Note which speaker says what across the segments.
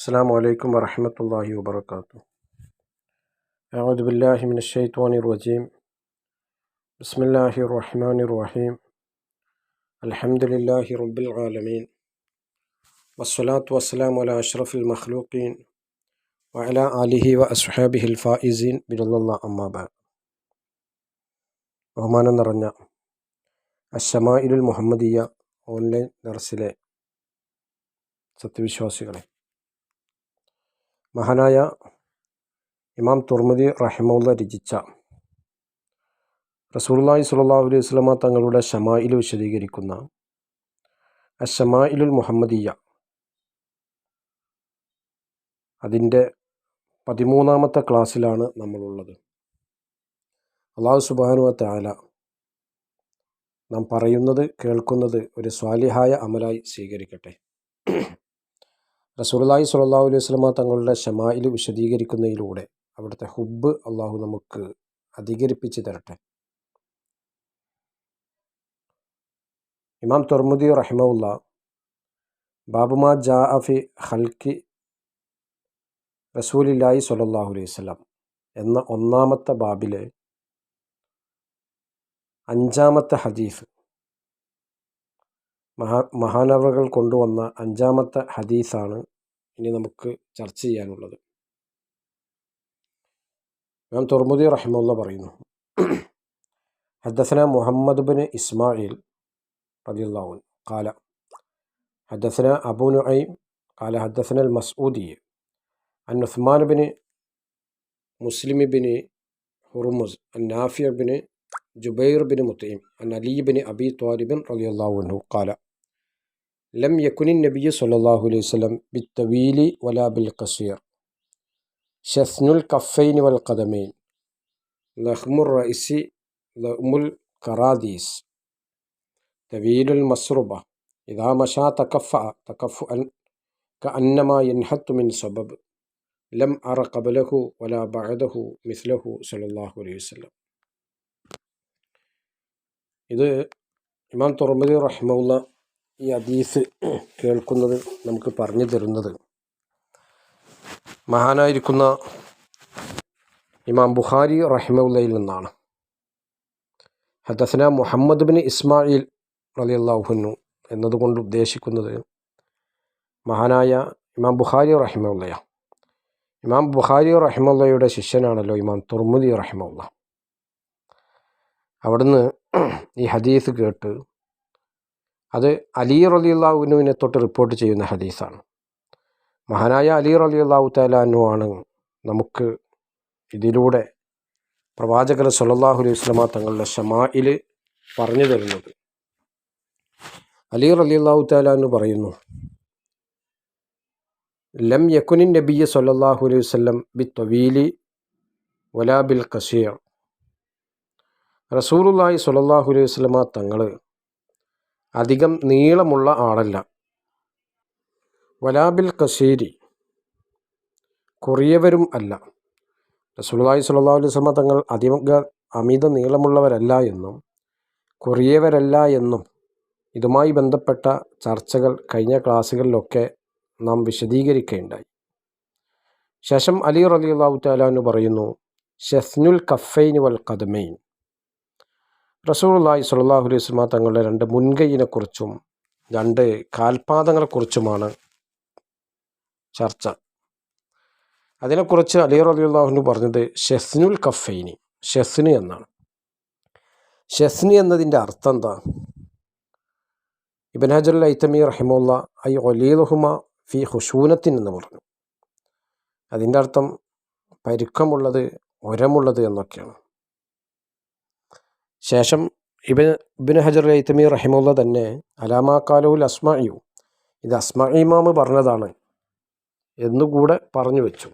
Speaker 1: السلام عليكم ورحمة الله وبركاته أعوذ بالله من الشيطان الرجيم بسم الله الرحمن الرحيم الحمد لله رب العالمين والصلاة والسلام على أشرف المخلوقين وعلى آله وأصحابه الفائزين برضا الله أما بعد ബഹുമാനം നിറഞ്ഞ അഷമായിലുൽ മുഹമ്മദിയ ഓൺലൈൻ ദർസിലെ സത്യവിശ്വാസികളെ മഹാനായ ഇമാം തുർമുദി റഹിമുള്ള രചിച്ച റസൂലുള്ളാഹി സുല്ലാ അലൈഹി വസല്ലമ തങ്ങളുടെ ഷമായിൽ വിശദീകരിക്കുന്ന അഷമായിലുൽ മുഹമ്മദിയ. അതിന്റെ പതിമൂന്നാമത്തെ ക്ലാസ്സിലാണ് നമ്മളുള്ളത്. അള്ളാഹു സുബാനു താല നാം പറയുന്നത് കേൾക്കുന്നത് ഒരു സ്വാലിഹായ അമലായി സ്വീകരിക്കട്ടെ. റസൂലുള്ളാഹി സ്വല്ലല്ലാഹു അലൈഹി വസ്ലമ തങ്ങളുടെ ഷമായിൽ വിശദീകരിക്കുന്നതിലൂടെ അവിടുത്തെ ഹുബ്ബ് അള്ളാഹു നമുക്ക് അധികരിപ്പിച്ച് തരട്ടെ. ഇമാം തുർമുദി റഹിമുല്ല ബാബുമാ ജാ അഫി ഹൽക്കി റസൂലില്ലായി സ്വല്ലല്ലാഹു അലൈഹി വസല്ലം എന്ന ഒന്നാമത്തെ ബാബിലെ അഞ്ചാമത്തെ ഹദീസ് മഹാ മഹാനവകൾ കൊണ്ടുവന്ന അഞ്ചാമത്തെ ഹദീസാണ് ഇനി നമുക്ക് ചർച്ച ചെയ്യാനുള്ളത്. ഇമാം തുർമുദി റഹിമുള്ള പറയുന്നു ഹദ്ദസന മുഹമ്മദ് ബിൻ ഇസ്മായിൽ റതിയുള്ളാവുൻ കാല ഹദ്ദസന അബു നുഐം കാല ഹദ്ദസന അൽ മസ്ഊദി അൻ ഉസ്മാൻ ബിൻ മുസ്ലിം ബിൻ ഹുർമുസ് അൻ നാഫിയ ബിൻ ജുബൈർ ബിൻ മുത്തീം അൻ അലി ബിൻ അബി ത്വാലിബിൻ റതിയുള്ളാവുന്നു കാല لم يكن النبي صلى الله عليه وسلم بالطويل ولا بالقصير شثن الكفين والقدمين لخم الرئيس لأم الكراديس طويل المسربة إذا مشى تكفأ تكفؤا كأنما ينحت من سبب لم أر قبله ولا بعده مثله صلى الله عليه وسلم ഇത് ഇമാം തുറമതി റഹ്മുള്ള ഈ ഹദീസ് കേൾക്കുന്നത് നമുക്ക് പറഞ്ഞു തരുന്നത്. മഹാനായിരിക്കുന്ന ഇമാം ബുഖാരി റഹിമുല്ലയിൽ നിന്നാണ്. ഹദസന മുഹമ്മദ് ബിൻ ഇസ്മായിൽ അലി അള്ളാഹുനു എന്നതുകൊണ്ട് ഉദ്ദേശിക്കുന്നത് മഹാനായ ഇമാം ബുഖാരി റഹിമുല്ലയ ഇമാം ബുഖാരി റഹിമുല്ലയുടെ ശിഷ്യനാണല്ലോ ഇമാം തുർമുദി റഹിമുള്ള അവിടുന്ന് ഈ ഹദീസ് കേട്ട് അത് അലി റലി അള്ളാഹുവിനുവിനെ തൊട്ട് റിപ്പോർട്ട് ചെയ്യുന്ന ഹദീസാണ്. മഹാനായ അലി റലി അള്ളാഹു താലാനു ആണ് നമുക്ക് ഇതിലൂടെ പ്രവാചകർ സല്ലാഹു അലൈഹി വസ്ലമ തങ്ങളുടെ ഷമായിൽ പറഞ്ഞു തരുന്നത്. അലി റലി അള്ളാഹു താലാനു പറയുന്നു ലം യക്കുനിൻ നബിയ സല്ലാഹു അലൈഹി വസ്ലം ബി തൊവീലി വലാ ബിൽ കസീർ റസൂലുല്ലാഹി സല്ലാഹു അലൈഹി വസല്ലമ തങ്ങൾ അധികം നീളമുള്ള ആളല്ല. വലാബിൽ കസീരി കുറിയവരും അല്ല. സ്വല്ലല്ലാഹു അലൈഹി വസല്ലമ തങ്ങൾ അധിക അമിത നീളമുള്ളവരല്ല എന്നും കുറിയവരല്ല എന്നും ഇതുമായി ബന്ധപ്പെട്ട ചർച്ചകൾ കഴിഞ്ഞ ക്ലാസ്സുകളിലൊക്കെ നാം വിശദീകരിക്കുകയുണ്ടായി ശേഷം അലി റലി അള്ളാഹു തആല പറയുന്നു ഷെസ്നുൽ കഫൈൻ വൽ ഖദമൈൻ. റസൂലുള്ളാഹി സ്വല്ലല്ലാഹു അലൈഹി വസല്ലം തങ്ങളുടെ രണ്ട് മുൻകൈയിനെക്കുറിച്ചും രണ്ട് കാൽപാദങ്ങളെക്കുറിച്ചുമാണ് ചർച്ച. അതിനെക്കുറിച്ച് അലി റളിയല്ലാഹു പറഞ്ഞത് ഷെസ്നുൽ കഫൈനി ഷെസ്ന് എന്നാണ്. ഷെസ്നി എന്നതിന്റെ അർത്ഥം എന്താ? ഇബൻ ഹജറുൽ ഐത്തമി റഹിമുള്ള ഐ ഒലീലുഹുമ ഫി ഹുഷൂനത്തിൻ എന്ന് പറഞ്ഞു. അതിന്റെ അർത്ഥം പരുക്കമുള്ളത് ഒരമുള്ളത് എന്നൊക്കെയാണ്. ശേഷം ഇബിൻ ഇബിൻ ഹജർ ഐത്തമി റഹിമുള്ള തന്നെ അലാമാക്കാലുൽ അസ്മയു ഇത് അസ്മഇമാമ് പറഞ്ഞതാണ് എന്നുകൂടെ പറഞ്ഞു വെച്ചു.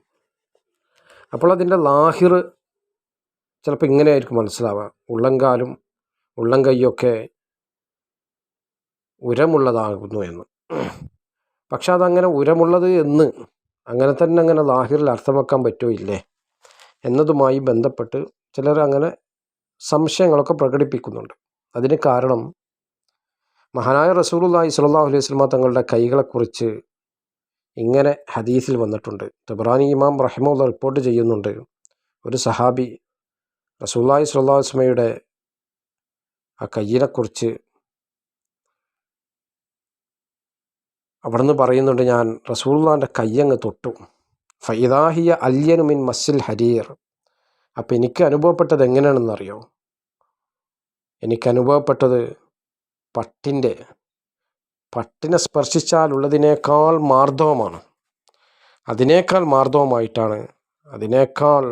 Speaker 1: അപ്പോൾ അതിന്റെ ലാഹിർ ചിലപ്പോൾ ഇങ്ങനെയായിരിക്കും മനസ്സിലാവുക. ഉള്ളംകാലും ഉള്ളം കൈയൊക്കെ ഉരമുള്ളതാകുന്നു എന്ന്. പക്ഷെ അതങ്ങനെ ഉരമുള്ളത് എന്ന് അങ്ങനെ തന്നെ അങ്ങനെ ലാഹിറിൽ അർത്ഥമാക്കാൻ പറ്റുമോ ഇല്ലേ എന്നതുമായി ബന്ധപ്പെട്ട് ചിലർ അങ്ങനെ സംശയങ്ങളൊക്കെ പ്രകടിപ്പിക്കുന്നുണ്ട്. അതിന് കാരണം മഹാനായ റസൂലുള്ളാഹി സ്വല്ലല്ലാഹു അലൈഹി വസല്ലമ തങ്ങളുടെ കൈകളെക്കുറിച്ച് ഇങ്ങനെ ഹദീസിൽ വന്നിട്ടുണ്ട്. തബ്രാനി ഇമാം റഹിമുള്ള റിപ്പോർട്ട് ചെയ്യുന്നുണ്ട്. ഒരു സഹാബി റസൂല്ലായി സ്വല്ലാസ്മയുടെ ആ കയ്യിനെക്കുറിച്ച് അവിടുന്ന് പറയുന്നുണ്ട് ഞാൻ റസൂള്ളാന്റെ കയ്യങ്ങ് തൊട്ടു. ഫൈദാഹിയ അല്യനുമിൻ മസ്സിൽ ഹരീർ. അപ്പം എനിക്ക് അനുഭവപ്പെട്ടത് എങ്ങനെയാണെന്നറിയോ? എനിക്ക് അനുഭവപ്പെട്ടത് പട്ടിന്റെ പട്ടിനെ സ്പർശിച്ചാലുള്ളതിനേക്കാൾ മാർദ്ദവമാണ്. അതിനേക്കാൾ മാർദ്ദവമായിട്ടാണ് അതിനേക്കാൾ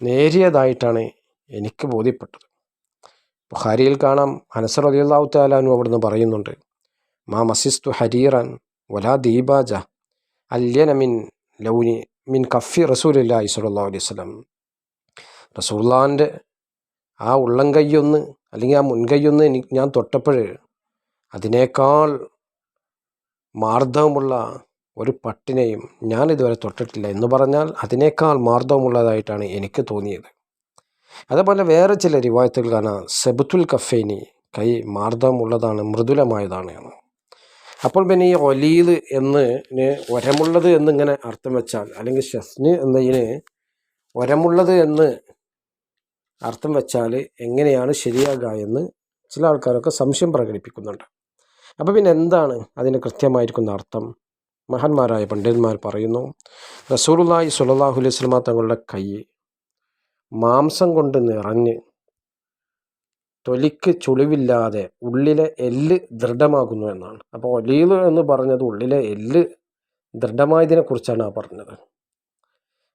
Speaker 1: നേരിയതായിട്ടാണ് എനിക്ക് ബോധ്യപ്പെട്ടത്. ബുഹാരിയിൽ കാണാം അനസർ അലിയുള്ളാവുത്താലും താലാനു അവിടുന്ന് പറയുന്നുണ്ട് മാ മസിസ്തു ഹരീറൻ വലാ ദീബാജ അല്യനമിൻ ലൗനി മിൻ കഫി റസൂലി സ്വല്ലാ അലൈഹി സ്വലം റസൂള്ളാന്റെ ആ ഉള്ളം കൈയൊന്ന് അല്ലെങ്കിൽ ആ മുൻകൈയൊന്ന് എനിക്ക് ഞാൻ തൊട്ടപ്പോൾ അതിനേക്കാൾ മാർദ്ദവമുള്ള ഒരു പട്ടിനെയും ഞാൻ ഇതുവരെ തൊട്ടിട്ടില്ല എന്ന് പറഞ്ഞാൽ അതിനേക്കാൾ മാർദ്ദവമുള്ളതായിട്ടാണ് എനിക്ക് തോന്നിയത്. അതേപോലെ വേറെ ചില റിവായത്തുകൾ കാണാം. സെബുത്തുൽ കഫേനി കൈ മാർദ്ദവമുള്ളതാണ് മൃദുലമായതാണ്. അപ്പോൾ പിന്നെ ഈ ഒലീൽ എന്ന് ഒരമുള്ളത് എന്നിങ്ങനെ അർത്ഥം വെച്ചാൽ അല്ലെങ്കിൽ ഷസ്ന് എന്നതിന് ഒരമുള്ളത് എന്ന് അർത്ഥം വെച്ചാൽ എങ്ങനെയാണ് ശരിയാകുക എന്ന് ചില ആൾക്കാരൊക്കെ സംശയം പ്രകടിപ്പിക്കുന്നുണ്ട്. അപ്പോൾ പിന്നെ എന്താണ് അതിന് കൃത്യമായിരിക്കുന്ന അർത്ഥം? മഹാന്മാരായ പണ്ഡിതന്മാർ പറയുന്നു റസൂലുല്ലാഹി സുലല്ലാഹു അലൈഹി സ്വലമ തങ്ങളുടെ കൈ മാംസം കൊണ്ട് നിറഞ്ഞ് തൊലിക്ക് ചുളിവില്ലാതെ ഉള്ളിലെ എല്ല് ദൃഢമാകുന്നു എന്നാണ്. അപ്പോൾ ഒലീൽ എന്ന് പറഞ്ഞത് ഉള്ളിലെ എല്ല് ദൃഢമായതിനെക്കുറിച്ചാണ് ആ പറഞ്ഞത്.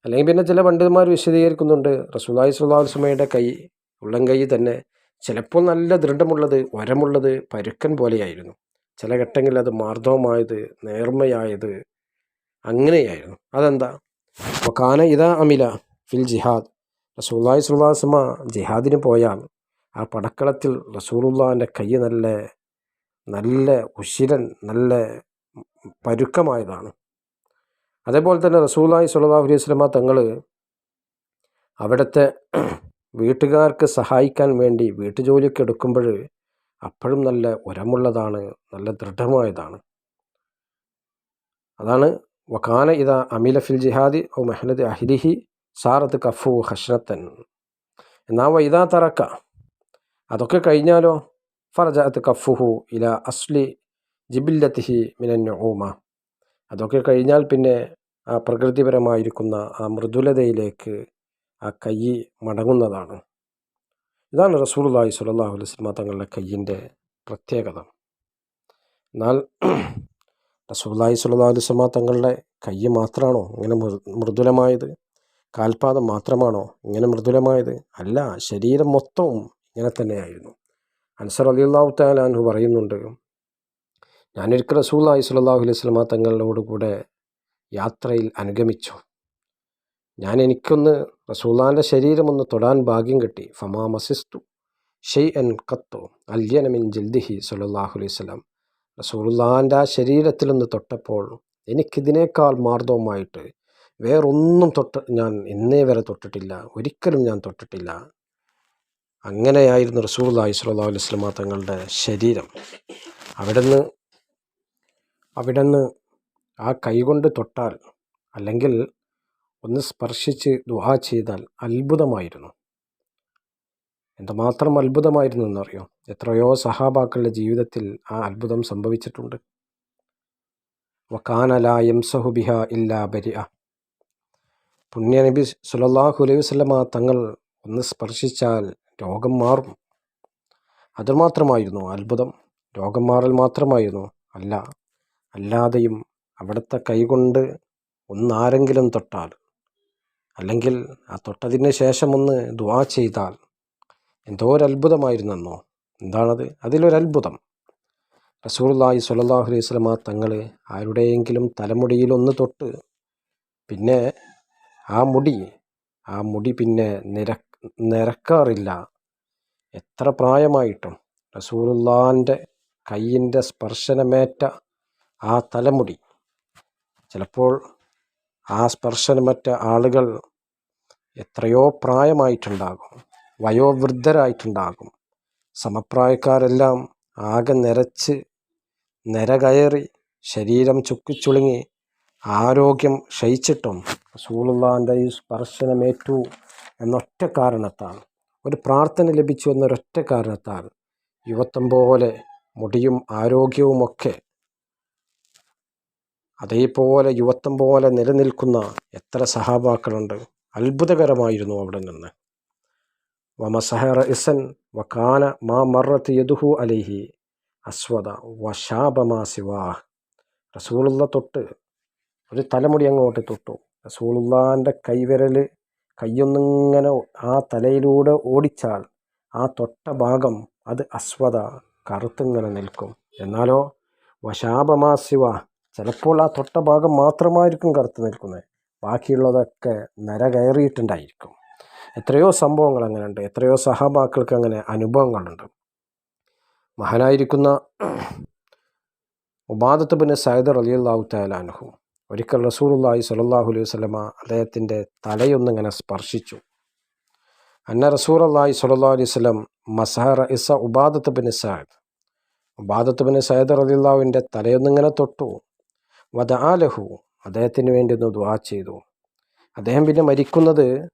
Speaker 1: അല്ലെങ്കിൽ പിന്നെ ചില പണ്ഡിതന്മാർ വിശദീകരിക്കുന്നുണ്ട്. റസൂലായി സുല്ലാസ്മയുടെ കൈ ഉള്ളം കൈ തന്നെ ചിലപ്പോൾ നല്ല ദൃഢമുള്ളത് വരമുള്ളത് പരുക്കൻ പോലെയായിരുന്നു. ചില ഘട്ടങ്ങളിൽ അത് മാർദ്ദവമായത് നേർമ്മയായത് അങ്ങനെയായിരുന്നു. അതെന്താ? അപ്പോൾ കാന ഇതാ അമില ഫിൽ ജിഹാദ്. റസൂല്ലായി സുല്ലാസ്മ ജിഹാദിന് പോയാൽ ആ പടക്കളത്തിൽ റസൂറുല്ലാന്റെ കൈ നല്ല നല്ല ഉശിരൻ നല്ല പരുക്കമായതാണ്. അതേപോലെ തന്നെ റസൂലായി സുല്ലാഹു അലൈഹി സ്വലമ തങ്ങൾ അവിടുത്തെ വീട്ടുകാർക്ക് സഹായിക്കാൻ വേണ്ടി വീട്ടുജോലിയൊക്കെ എടുക്കുമ്പോൾ അപ്പോഴും നല്ല ഉരമുള്ളതാണ് നല്ല ദൃഢമായതാണ്. അതാണ് വക്കാന ഇത അമീല ഫിൽ ജിഹാദി ഓ മെഹനദ് അഹിദിഹി സാറത്ത് കഫു ഹഷ്നത്തൻ എന്നാ വൈദാ തറക്ക അതൊക്കെ കഴിഞ്ഞാലോ? ഫറജാത്ത് കഫുഹു ഇല അസ്ലി ജിബില്ലത്തിഹി മിനൻ ഊമ അതൊക്കെ കഴിഞ്ഞാൽ പിന്നെ ആ പ്രകൃതിപരമായിരിക്കുന്ന ആ മൃദുലതയിലേക്ക് ആ കൈ മടങ്ങുന്നതാണ്. ഇതാണ് റസൂലുള്ളാഹി സ്വല്ലല്ലാഹു അലൈഹി തങ്ങളുടെ കയ്യിന്റെ പ്രത്യേകത. എന്നാൽ റസൂലുള്ളാഹി സ്വല്ലല്ലാഹു അലൈഹി തങ്ങളുടെ കൈ മാത്രമാണോ ഇങ്ങനെ മൃദുലമായത്? കാൽപാദം മാത്രമാണോ ഇങ്ങനെ മൃദുലമായത്? അല്ല ശരീരം മൊത്തവും ഇങ്ങനെ തന്നെയായിരുന്നു. അൻസർ അലി അള്ളാഹു താലാൻഹു പറയുന്നുണ്ട് ഞാനൊരിക്കൽ റസൂല്ലാഹി സ്വല്ലല്ലാഹു അലൈഹി വസല്ലം തങ്ങളോട് കൂടെ യാത്രയിൽ അനുഗമിച്ചു. ഞാൻ എനിക്കൊന്ന് റസൂല്ലാന്റെ ശരീരമൊന്ന് തൊടാൻ ഭാഗ്യം കിട്ടി. ഫമാ മസിസ്തു ഷെയ് എൻ കത്തോ അല്യനമിൻ ജൽദിഹി സല്ലാഹു അലൈഹി സ്വലാം റസൂലുല്ലാന്റെ ആ ശരീരത്തിലൊന്ന് തൊട്ടപ്പോൾ എനിക്കിതിനേക്കാൾ മാർദ്ദവുമായിട്ട് വേറൊന്നും തൊട്ട് ഞാൻ ഇന്നേ വരെ തൊട്ടിട്ടില്ല. ഒരിക്കലും ഞാൻ തൊട്ടിട്ടില്ല. അങ്ങനെയായിരുന്നു റസൂല്ലാഹി സ്വല്ലാ അലൈഹി സ്വലമ തങ്ങളുടെ ശരീരം. അവിടുന്ന് അവിടുന്ന് ആ കൈകൊണ്ട് തൊട്ടാൽ അല്ലെങ്കിൽ ഒന്ന് സ്പർശിച്ച് ദുആ ചെയ്താൽ അത്ഭുതമായിരുന്നു. എന്തുമാത്രം അത്ഭുതമായിരുന്നു എന്നറിയോ? എത്രയോ സഹാബാക്കളുടെ ജീവിതത്തിൽ ആ അത്ഭുതം സംഭവിച്ചിട്ടുണ്ട്. വക്കാനലായം സഹുബിഹ ഇല്ലാ ബരിയ പുണ്യനബി സുലല്ലാഹു അലൈഹി വസ്ലമ തങ്ങൾ ഒന്ന് സ്പർശിച്ചാൽ രോഗം മാറും. അതുമാത്രമായിരുന്നു അത്ഭുതം. രോഗം മാറൽ മാത്രമായിരുന്നു. അല്ല അല്ലാതെയും അവിടുത്തെ കൈകൊണ്ട് ഒന്നാരെങ്കിലും തൊട്ടാൽ അല്ലെങ്കിൽ ആ തൊട്ടതിന് ശേഷം ഒന്ന് ദുവാ ചെയ്താൽ എന്തോ ഒരു അത്ഭുതമായിരുന്നെന്നോ എന്താണത്? അതിലൊരത്ഭുതം. റസൂർലായി സുലല്ലാഹു അലൈഹി സ്വലമ തങ്ങൾ ആരുടെയെങ്കിലും തലമുടിയിൽ ഒന്ന് തൊട്ട് പിന്നെ ആ മുടി ആ മുടി പിന്നെ നിര നിരക്കാറില്ല. എത്ര പ്രായമായിട്ടും റസൂലുള്ളാന്റെ കയ്യിന്റെ സ്പർശനമേറ്റ ആ തലമുടി. ചിലപ്പോൾ ആ സ്പർശനമറ്റ ആളുകൾ എത്രയോ പ്രായമായിട്ടുണ്ടാകും വയോവൃദ്ധരായിട്ടുണ്ടാകും. സമപ്രായക്കാരെല്ലാം ആകെ നിരച്ച് നിര കയറി ശരീരം ചുക്കിച്ചുളുങ്ങി ആരോഗ്യം ക്ഷയിച്ചിട്ടും സൂളുള്ളാന്റെ ഈ സ്പർശനമേറ്റു എന്നൊറ്റ കാരണത്താൽ ഒരു പ്രാർത്ഥന ലഭിച്ചു എന്നൊരൊറ്റ കാരണത്താൽ യുവത്വം പോലെ മുടിയും ആരോഗ്യവുമൊക്കെ അതേപോലെ യുവത്വം പോലെ നിലനിൽക്കുന്ന എത്ര സഹാബാക്കളുണ്ട്. അത്ഭുതകരമായിരുന്നു അവിടെ നിന്ന്. വമസഹറ ഇസൻ വക്കാന മാ മറത്ത് യദുഹു അലിഹി അസ്വദ വശാപമാ സിവാ. റസൂളുള്ള തൊട്ട് ഒരു തലമുടി അങ്ങോട്ട് തൊട്ടു. റസൂളുള്ളാന്റെ കൈവിരൽ കയ്യൊന്നിങ്ങനെ ആ തലയിലൂടെ ഓടിച്ചാൽ ആ തൊട്ട ഭാഗം അത് അസ്വദ കറുത്തിങ്ങനെ നിൽക്കും. എന്നാലോ? വശാപമാസിവ ചിലപ്പോൾ ആ തൊട്ട ഭാഗം മാത്രമായിരിക്കും കറുത്ത് നിൽക്കുന്നത്. ബാക്കിയുള്ളതൊക്കെ നര കയറിയിട്ടുണ്ടായിരിക്കും. എത്രയോ സംഭവങ്ങൾ അങ്ങനെ ഉണ്ട് എത്രയോ സഹാബാക്കൾക്ക് അങ്ങനെ അനുഭവങ്ങളുണ്ട്. മഹാനായിരിക്കുന്ന ഉബാദത്ത് പിന്നെ സൈദർ അലി അള്ളാഹു തലാൻഹു ഒരിക്കൽ റസൂലുള്ളാഹി സ്വല്ലല്ലാഹു അലൈഹി വസ്ലമ അദ്ദേഹത്തിന്റെ തലയൊന്നിങ്ങനെ സ്പർശിച്ചു. അന്ന റസൂൽ അള്ളാഹി സലാ അലൈഹി വസല്ലം മസഹറ ഇസ ഉബാദത്ത് ബിൻ സയദ് ഉബാദത്ത് ബിൻ സയദ് റളിയല്ലാഹുവിന്റെ തലയൊന്നിങ്ങനെ തൊട്ടു. വദ ആലഹു അദ്ദേഹത്തിന് വേണ്ടി ഒന്ന് ദുആ ചെയ്തു. അദ്ദേഹം പിന്നെ മരിക്കുന്നത്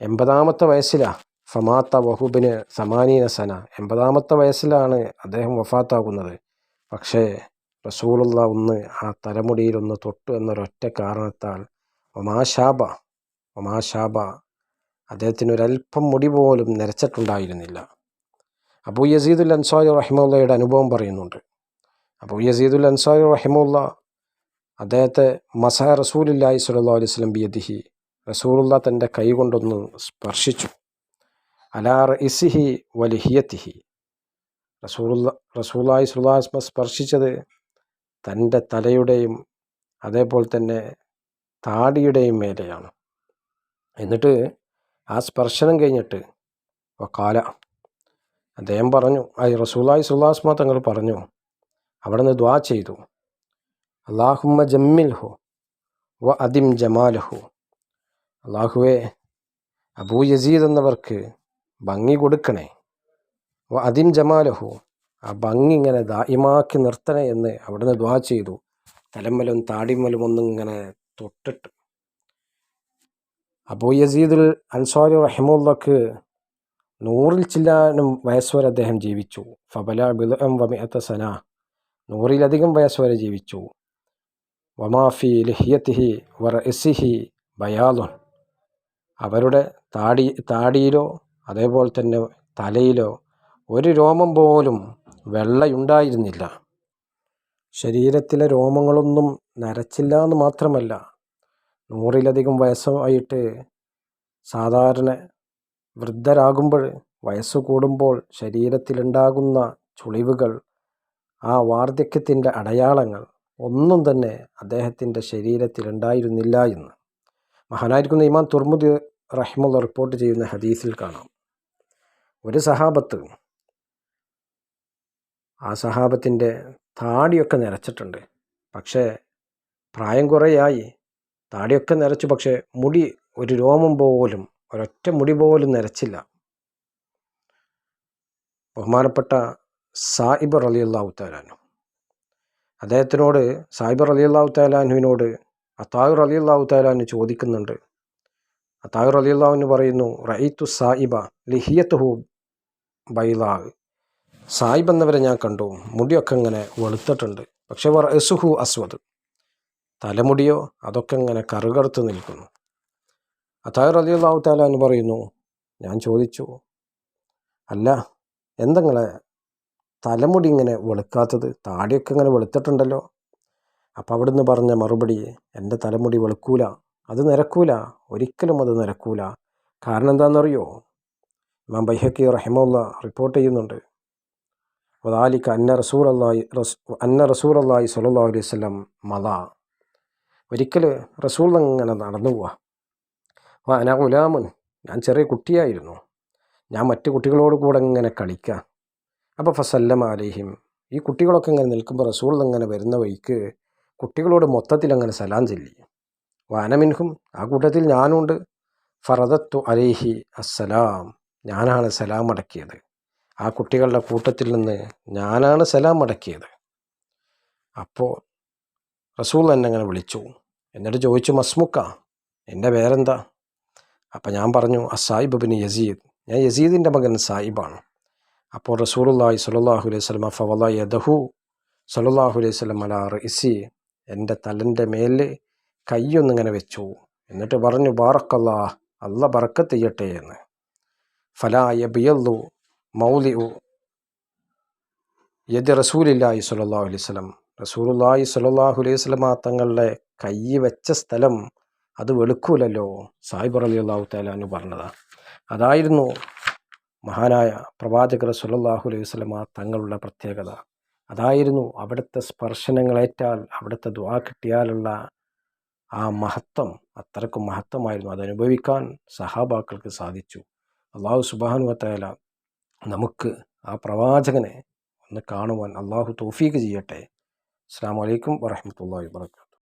Speaker 1: എൺപതാമത്തെ വയസ്സിലാണ് ഫമാത്ത വഹൂബിന് സമാനീന സന. എൺപതാമത്തെ വയസ്സിലാണ് അദ്ദേഹം വഫാത്താകുന്നത്. പക്ഷേ റസൂലുള്ള ഒന്ന് ആ തലമുടിയിലൊന്ന് തൊട്ടു എന്നൊരൊറ്റ കാരണത്താൽ ഒമാശാബ ഒമാശാബ അദ്ദേഹത്തിന് ഒരല്പം മുടി പോലും നിരച്ചിട്ടുണ്ടായിരുന്നില്ല. അബൂ യസീദുൽ അൻസാരി റഹിമുള്ളയുടെ അനുഭവം പറയുന്നുണ്ട്. അബൂ യസീദുൽ അൻസാരി റഹിമുള്ള അദ്ദേഹത്തെ മസഹ റസൂലില്ലാഹി സുല്ലാ അലൈഹി സ്വലം ബിയദിഹി റസൂലുള്ള തന്റെ കൈ കൊണ്ടൊന്ന് സ്പർശിച്ചു. അലാർ ഇസിഹി വലിഹിയത്തിഹി. റസൂലുള്ള റസൂലായി സുല്ലാസ്മ സ്പർശിച്ചത് തന്റെ തലയുടെയും അതേപോലെ തന്നെ താടിയുടെയും മേലെയാണ്. എന്നിട്ട് ആ സ്പർശനം കഴിഞ്ഞിട്ട് കാല അദ്ദേഹം പറഞ്ഞു ഐ റസൂലായി സുല്ലാസ്മ തങ്ങൾ പറഞ്ഞു അവിടെ നിന്ന് ദ്വാ ചെയ്തു. അള്ളാഹുമ്മ ജമ്മിൽഹു വ അദിം ജമാലഹു. അള്ളാഹുവെ അബൂ യസീദ് എന്നവർക്ക് ഭംഗി കൊടുക്കണേ. വ അദിം ജമാലഹു ആ ഭംഗി ഇങ്ങനെ ദായിമാക്കി നിർത്തണേ എന്ന് അവിടുന്ന് ദ്വാ ചെയ്തു. തലമ്മലും താടിമ്മലും ഒന്നും ഇങ്ങനെ തൊട്ടിട്ട്. അബൂ യസീദുൽ അൻസാരി റഹിമുള്ളക്ക് നൂറിൽ ചില്ലാനും വയസ്സ് വരെ അദ്ദേഹം ജീവിച്ചു. ഫബല ബിലം വമിഅത്ത സന നൂറിലധികം വയസ്സ് വരെ ജീവിച്ചു. വമാഫി ലഹിയത്തിഹി വറസിഹി ബയാലുൻ. അവരുടെ താടി താടിയിലോ അതേപോലെ തന്നെ തലയിലോ ഒരു രോമം പോലും വെള്ളയുണ്ടായിരുന്നില്ല. ശരീരത്തിലെ രോമങ്ങളൊന്നും നരച്ചില്ല എന്ന് മാത്രമല്ല നൂറിലധികം വയസ്സായിട്ട് സാധാരണ വൃദ്ധരാകുമ്പോൾ വയസ്സ് കൂടുമ്പോൾ ശരീരത്തിലുണ്ടാകുന്ന ചുളിവുകൾ ആ വാർദ്ധക്യത്തിന്റെ അടയാളങ്ങൾ ഒന്നും തന്നെ അദ്ദേഹത്തിന്റെ ശരീരത്തിലുണ്ടായിരുന്നില്ല എന്ന്. മഹാനായിരിക്കുന്ന ഇമാം തുർമുദ് റഹിമുള്ള റിപ്പോർട്ട് ചെയ്യുന്ന ഹദീസിൽ കാണാം. ഒരു സഹാബത്ത് ആ സഹാബത്തിന്റെ താടിയൊക്കെ നിറച്ചിട്ടുണ്ട്. പക്ഷേ പ്രായം കുറേയായി. താടിയൊക്കെ നിറച്ചു. പക്ഷേ മുടി ഒരു രോമം പോലും ഒരൊറ്റ മുടി പോലും നിറച്ചില്ല. ബഹുമാനപ്പെട്ട സായിബർ റലിയുള്ള താലാനു അദ്ദേഹത്തിനോട് സായിബർ അലി അള്ളാഹു താലാഹുവിനോട് അത്താഹുർ അലി അള്ളാഹു താലാഹു ചോദിക്കുന്നുണ്ട്. അത്താഹുർ അലി അള്ളാഹുവിന് പറയുന്നു റൈത്തു സായിബ ലിഹിയത്തുഹു ബൈലാഹ് സായിബ് എന്നവരെ ഞാൻ കണ്ടു. മുടിയൊക്കെ ഇങ്ങനെ വെളുത്തിട്ടുണ്ട്. പക്ഷെ വർ എസുഹു അസ്വദ്. തലമുടിയോ അതൊക്കെ ഇങ്ങനെ കറുകറുത്ത് നിൽക്കുന്നു. അത്താഹുർ അലി അള്ളാഹു താലാഹു പറയുന്നു ഞാൻ ചോദിച്ചു അല്ല എന്തെങ്ങളെ തലമുടി ഇങ്ങനെ വെളുക്കാത്തത് താടിയൊക്കെ ഇങ്ങനെ വെളുത്തിട്ടുണ്ടല്ലോ. അപ്പം അവിടുന്ന് പറഞ്ഞ മറുപടി എന്റെ തലമുടി വെളുക്കൂല അത് നിരക്കൂല ഒരിക്കലും അത് നിരക്കൂല. കാരണം എന്താണെന്നറിയോ ഇമാം ബൈഹക്കി റഹിമുള്ള റിപ്പോർട്ട് ചെയ്യുന്നുണ്ട്. വദാലിക്ക് അന്ന റസൂർ അള്ളാഹി അന്ന റസൂർ അള്ളാഹി സ്വല്ലാ അലൈഹി സ്വലം മത ഒരിക്കൽ റസൂൾ അങ്ങനെ നടന്നു പോവാ. വാ അന ഞാൻ ചെറിയ കുട്ടിയായിരുന്നു. ഞാൻ മറ്റു കുട്ടികളോട് കൂടെ ഇങ്ങനെ കളിക്കുക അപ്പോൾ ഫസല്ലം അലൈഹിം. ഈ കുട്ടികളൊക്കെ ഇങ്ങനെ നിൽക്കുമ്പോൾ റസൂൾ അങ്ങനെ വരുന്ന വഴിക്ക് കുട്ടികളോട് മൊത്തത്തിൽ അങ്ങനെ സലാം ചൊല്ലി. വാനമിൻഹും ആ കൂട്ടത്തിൽ ഞാനുണ്ട്. ഫറദത്തു അലേഹി അസ്സലാം. ഞാനാണ് സലാം അടക്കിയത്. ആ കുട്ടികളുടെ കൂട്ടത്തിൽ നിന്ന് ഞാനാണ് സലാം അടക്കിയത്. അപ്പോൾ റസൂൽ എന്നെ അങ്ങനെ വിളിച്ചു. എന്നിട്ട് ചോദിച്ചു മസ്മുക്ക എന്റെ പേരെന്താ? അപ്പം ഞാൻ പറഞ്ഞു അസായിബ് ബിൻ യസീദ്. ഞാൻ യസീദിന്റെ മകൻ സായിബാണ്. അപ്പോൾ റസൂലുള്ളാഹി സലാഹു അലൈഹി വസല്ലം ഫവല യദഹു? സലാഹു അലൈഹി സ്വലം അല റിസി എന്റെ തലന്റെ മേൽ കൈയൊന്നിങ്ങനെ വെച്ചു. എന്നിട്ട് പറഞ്ഞു ബാറക്കല്ലാ അല്ല ബറക്കത്ത് ചെയ്യട്ടെ എന്ന്. ഫലായ ബിയല്ലു മൗലി മൗലിഉ യദ് റസൂലില്ലായി സലാഹു അലൈഹി സ്വലം റസൂലുള്ളാഹി സലാഹു അലൈഹി വസല്ലം തങ്ങളുടെ കൈ വെച്ച സ്ഥലം അത് വെളുക്കൂലല്ലോ സാഹിബ് അലി അള്ളാഹു തലാന്ന് പറഞ്ഞതാണ് അതായിരുന്നു മഹാനായ പ്രവാചകർ സുല്ലാഹു അലൈഹി വസ്ലമ തങ്ങളുടെ പ്രത്യേകത. അതായിരുന്നു അവിടുത്തെ സ്പർശനങ്ങളേറ്റാൽ അവിടുത്തെ ദ്വാ കിട്ടിയാലുള്ള ആ മഹത്വം അത്രക്കും മഹത്വമായിരുന്നു. അതനുഭവിക്കാൻ സഹാബാക്കൾക്ക് സാധിച്ചു. അള്ളാഹു സുബാനുവത്തേല നമുക്ക് ആ പ്രവാചകനെ ഒന്ന് കാണുവാൻ അള്ളാഹു തോഫീക്ക് ചെയ്യട്ടെ. അസ്സാം വലൈക്കും വറഹമത്തല്ലാ വാബർക്കാത്തു